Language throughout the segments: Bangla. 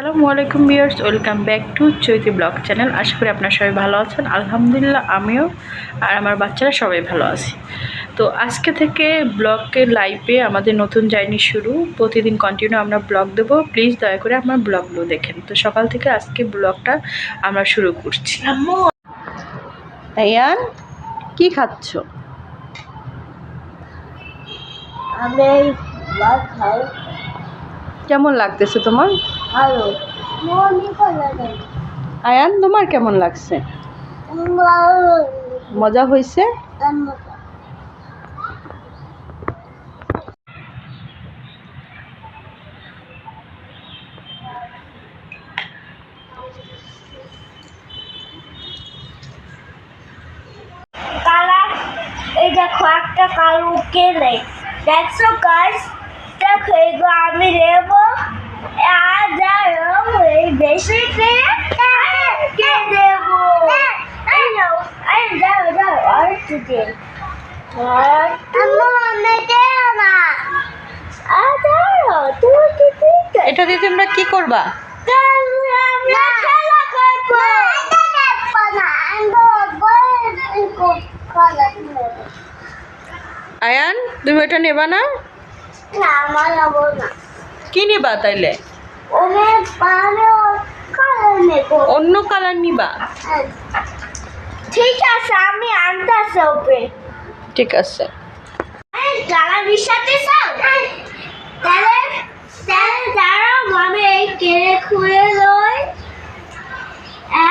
আসসালামু আলাইকুম viewers welcome back to Chaiti blog channel. আশা করি আপনারা সবাই ভালো আছেন। আলহামদুলিল্লাহ আমিও আর আমার বাচ্চারা সবাই ভালো আছি। তো আজকে থেকে ব্লগের লাইভে আমাদের নতুন জার্নি শুরু। প্রতিদিন কন্টিনিউ আমরা ব্লগ দেবো। প্লিজ দয়া করে আমার ব্লগগুলো দেখেন। তো সকাল থেকে আজকে ব্লগটা আমরা শুরু করছি। আয়ান কি খাচ্ছ? আমি ভাত খাই। কেমন লাগতেছে তোমার? ভালো। আয়ান তোমার কেমন লাগছে? মজা হয়েছে কালা এই দেখো একটা কালো কেলে। দেখছ গাছ দেখো এগুলো আমি দেবো আর যাও এই বেশি কে দেবো এই নাও এই যাও যাও আর একটু দে এটা দিয়ে তোমরা কি করবা? আয়ান, তুমি এটা নেবা না? কি নিবা তাইলে? অন্য কালার নিবা। ঠিক আছে, আমি আনতেছি ওপরে ঠিক আছে।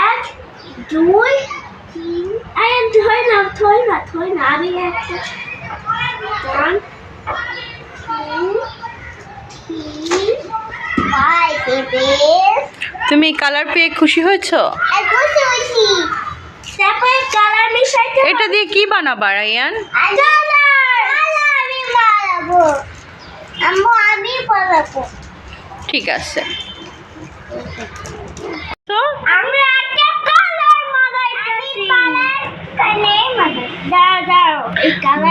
এক দুই তিন ধরে না ধরে না ধরে না আমি একটা তুমি কালার পেয়ে খুশি হয়েছো? খুশি হয়েছি। এটা দিয়ে কি বানাবা বানাবো ঠিক আছে। তো? আমরা একটা কালার মাগাইতেছি।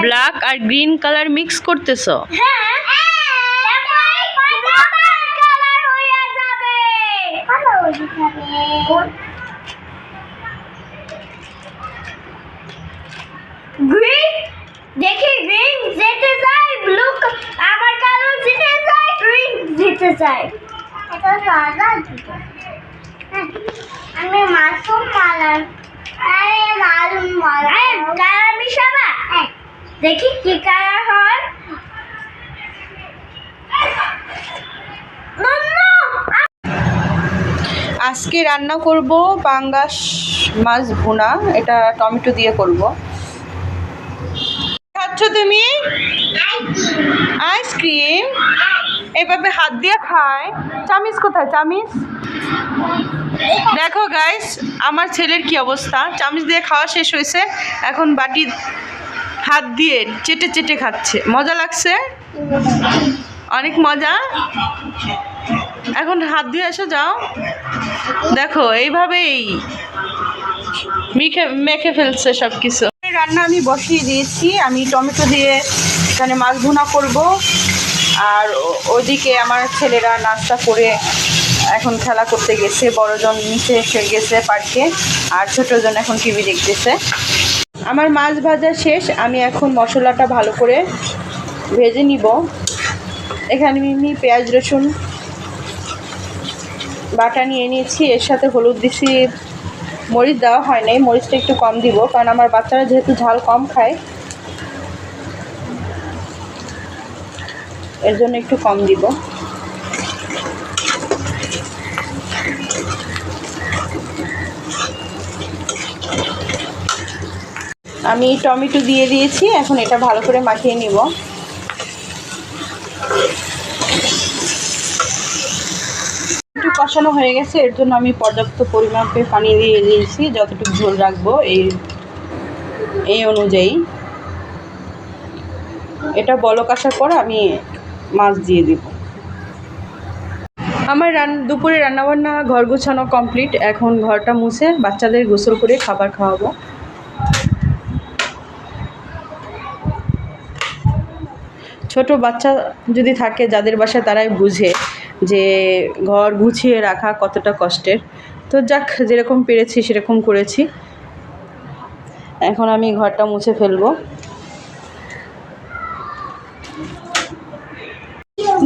ব্ল্যাক আর গ্রিন কালার মিক্স করতেছো? হ্যাঁ। কালার হয়ে যাবে। কালার হয়ে যাবে গ্রিন দেখি গ্রিন যেতে যায় ব্লু আমার কালো যেতে যায় গ্রিন যেতে যায় এটা সাদা আমি মাসুম মালার আরে মালুম মালার কালার মিশাবা? দেখি কি কালার হয়। নন্নু আজকে রান্না করব পাঙ্গাস মাছ ভুনা। এটা টমেটো দিয়ে করব। খাচ্ছ তুমি? আইসক্রিম? এভাবে হাত দিয়ে খায়। চামিচ কোথায়? চামিচ? দেখো গাইস আমার ছেলের কি অবস্থা। চামিচ দিয়ে খাওয়া শেষ হয়েছে। এখন বাটি হাত দিয়ে চেটে চেটে খাচ্ছে। মজা লাগছে? অনেক মজা? এখন হাত দিয়ে এসে, যাও। দেখো, এইভাবেই মেখে মেখে ফেলছে সব কিছু রান্না আমি বসিয়ে দিয়েছি। আমি টমেটো দিয়ে এখানে মাছ ভুনা করব। আর ওইদিকে আমার ছেলেরা নাস্তা করে এখন খেলা করতে গেছে। বড়জন নিচে এসে গেছে পার্কে, আর ছোটজন এখন টিভি দেখতেছে। আমার মাছ ভাজা শেষ। আমি এখন মশলাটা ভালো করে ভেজে নিব। এখানে আমি পেঁয়াজ রসুন বাটা নিয়ে নিয়েছি, এর সাথে হলুদ দিছি। মরিচ দেওয়া হয় নাই, মরিচটা একটু কম দিব, কারণ আমার বাচ্চারা যেহেতু ঝাল কম খায়, এর জন্য একটু কম দিব। আমি টমেটো দিয়ে দিয়েছি, এখন এটা ভালো করে মাখিয়ে নিব। কষানো হয়ে গেছে, এর জন্য আমি পর্যাপ্ত পরিমাপে পানি দিয়ে দিয়েছি, যতটুকু ঝোল রাখব এই এই অনুযায়ী। এটা বলক আসার পর আমি মাছ দিয়ে দিব। আমার রান, দুপুরে রান্নাবান্না ঘর গোছানো কমপ্লিট। এখন ঘরটা মুছে বাচ্চাদের গোসল করে খাবার খাওয়াবো। ছোট বাচ্চা যদি থাকে, যাদের বাসায় তারাই বুঝে। যে ঘর গুছিয়ে রাখা কতটা কষ্টের। তো যাক, যেরকম পেরেছি সেরকম করেছি। এখন আমি ঘরটা মুছে ফেলব।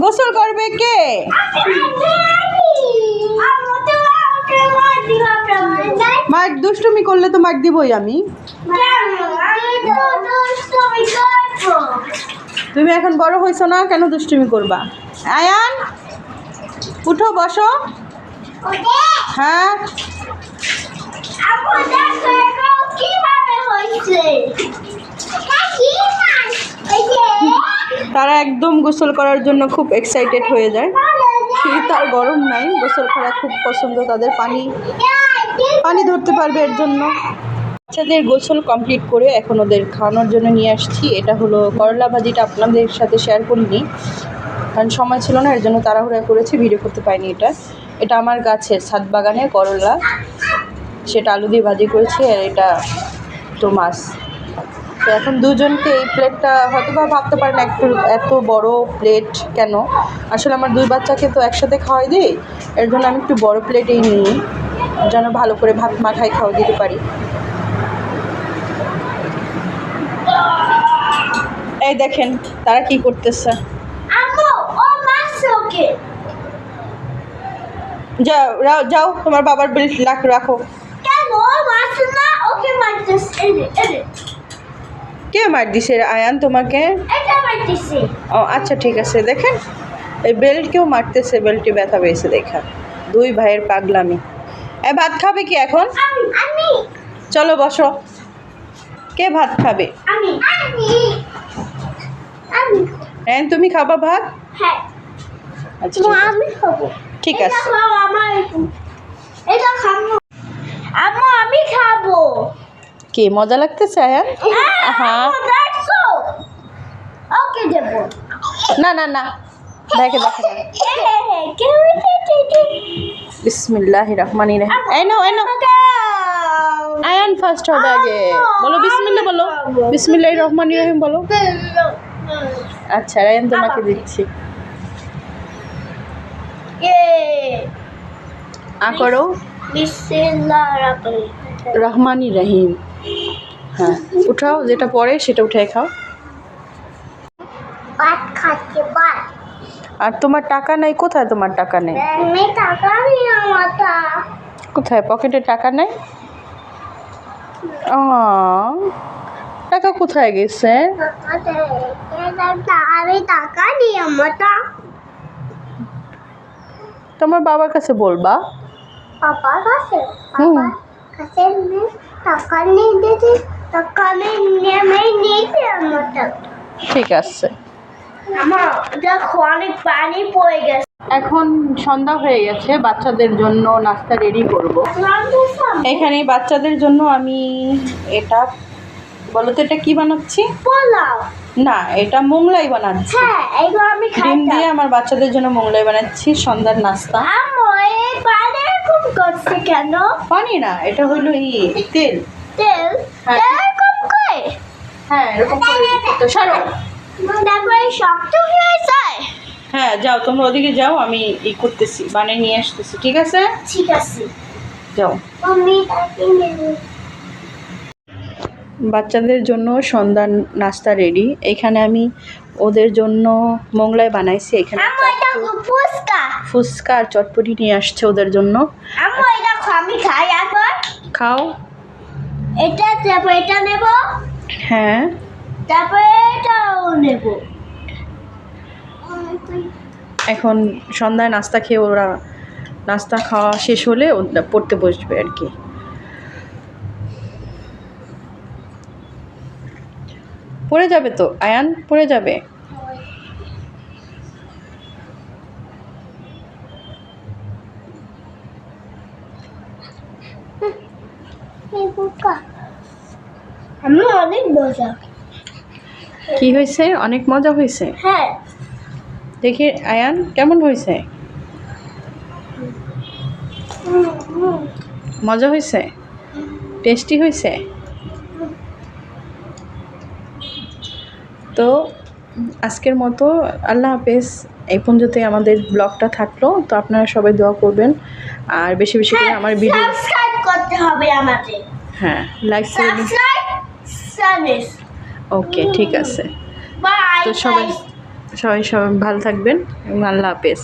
গোসল করবে কে? মাইক দুষ্টুমি করলে তো মার দিবই আমি। তুমি এখন বড় হয়েছো না? কেন দুষ্টুমি করবা? আয়ান? উঠো বসো। হ্যাঁ। তারা একদম গোসল করার জন্য খুব এক্সাইটেড হয়ে যায়। শীত আর গরম নাই গোসল করা খুব পছন্দ তাদের পানি। পানি ধরতে পারবে এর জন্য। বাচ্চাদের গোসল কমপ্লিট করে এখন ওদের খাওয়ানোর জন্য নিয়ে আসছি। এটা হলো করলা ভাজিটা আপনাদের সাথে শেয়ার করিনি কারণ সময় ছিল না, এর জন্য তাড়াহুড়া করেছি ভিডিও করতে পারিনি এটা। এটা আমার গাছের ছাদ বাগানের করলা। সেটা আলু দিয়ে ভাজি করেছি, আর এটা তো মাছ। তো এখন দুজনকে এই প্লেটটা হয়তো বা ভাবতে পারেন একটু, এত বড় প্লেট কেন? আসলে আমার দুই বাচ্চাকে তো একসাথে খাওয়াই দিই, এর জন্য আমি একটু বড় প্লেটেই নিই, যেন ভালো করে ভাত মাখাই খাওয়া দিতে পারি। এই দেখেন, তারা কি করতেছে। যাও যাও তোমার বাবার বেল্ট রাখো কে মার দিছে আয়ান তোমাকে? ও আচ্ছা ঠিক আছে দেখেন। এই বেল্ট কেউ মারতেছে বেল্টে ব্যথা পেয়েছে দেখা দুই ভাইয়ের পাগলামি। এ ভাত খাবে কি এখন? চলো বসো। কে ভাত খাবে? হ্যাঁ তুমি খাবা ভাত? হ্যাঁ। আচ্ছা ঠিক আছে। আমি খাব। ঠিক আছে। আমার এটা খাব। আম্মু আমি খাব। কি মজা লাগতেছে আয়ান? হ্যাঁ ওকে দেবো। না না না। দেখে দেখে। না বিসমিল্লাহ রহমান রহিম। এই নাও এই নাও। আয়ান ফার্স্ট হবে আগে। বলো বিসমিল্লাহ বলো। বিসমিল্লাহ রহমান রহিম বলো। আচ্ছা আয়ান তোমাকে দিচ্ছি। আ করো রহমানি রহিম। হ্যাঁ উঠাও, যেটা পরে সেটা উঠে খাও। আর তোমার টাকা নেই, কোথায় তোমার টাকা নেই? কোথায়? পকেটে টাকা নেই? টাকা কোথায় গেছে? তোমার বাবার কাছে বলবা। পাপার কাছে পাপার কাছে আমি টাকা নিয়ে দিতে টাকা নিয়ে আমি নিয়েছি আমার টাকা ঠিক আছে। আমার দেখো অনেক পানি পড়ে গেছে। এখন সন্ধ্যা হয়ে গেছে বাচ্চাদের জন্য নাস্তা রেডি করব। এখানে বাচ্চাদের জন্য আমি এটা বলো তো এটা কি বানাচ্ছি? পোলাও। না এটা মোংলাই বানাচ্ছি। হ্যাঁ এগুলো আমি ডিম দিয়ে আমার বাচ্চাদের জন্য মোংলাই বানাচ্ছি সন্ধ্যার নাস্তা। পানি এরকম করছে কেন? পানি না এটা হইল ই তেল। তেল? হ্যাঁ। এরকম করে? হ্যাঁ এরকম করে। তো সারো তারপরে শক্ত হয়ে যায়। হ্যাঁ যাও তোমরা ওদিকে যাও আমি ই করতেছি বানিয়ে নিয়ে আসতেছি ঠিক আছে? ঠিক আছে। যাও। বাচ্চাদের জন্য সন্ধ্যার নাস্তা রেডি। এখানে আমি ওদের জন্য মোংলাই বানাইছি এখানে ফুচকা। ফুচকা আর চটপটি নিয়ে আসছে ওদের জন্য। খাও এটা তারপর এটা নেব। হ্যাঁ। তারপরে এটাও নেব। এখন সন্ধ্যায় নাস্তা খেয়ে ওরা নাস্তা খাওয়া শেষ হলে পড়তে বসবে আর কি। পড়ে যাবে তো? আয়ান পড়ে যাবে? আমি অনেক মজা। কি হয়েছে? অনেক মজা হয়েছে? হ্যাঁ। দেখি আয়ান কেমন হয়েছে। মজা হয়েছে? টেস্টি হয়েছে? তো আজকের মতো আল্লাহ হাফেজ। এই পর্যন্তই আমাদের ব্লগটা থাকল। তো আপনারা সবাই দোয়া করবেন। আর বেশি বেশি করে আমার ভিডিও সাবস্ক্রাইব করতে হবে আমাকে। হ্যাঁ like share subscribe service okay ঠিক আছে। বাই তো সবাই সবাই সবাই ভালো থাকবেন। এবং আল্লাহ হাফেজ।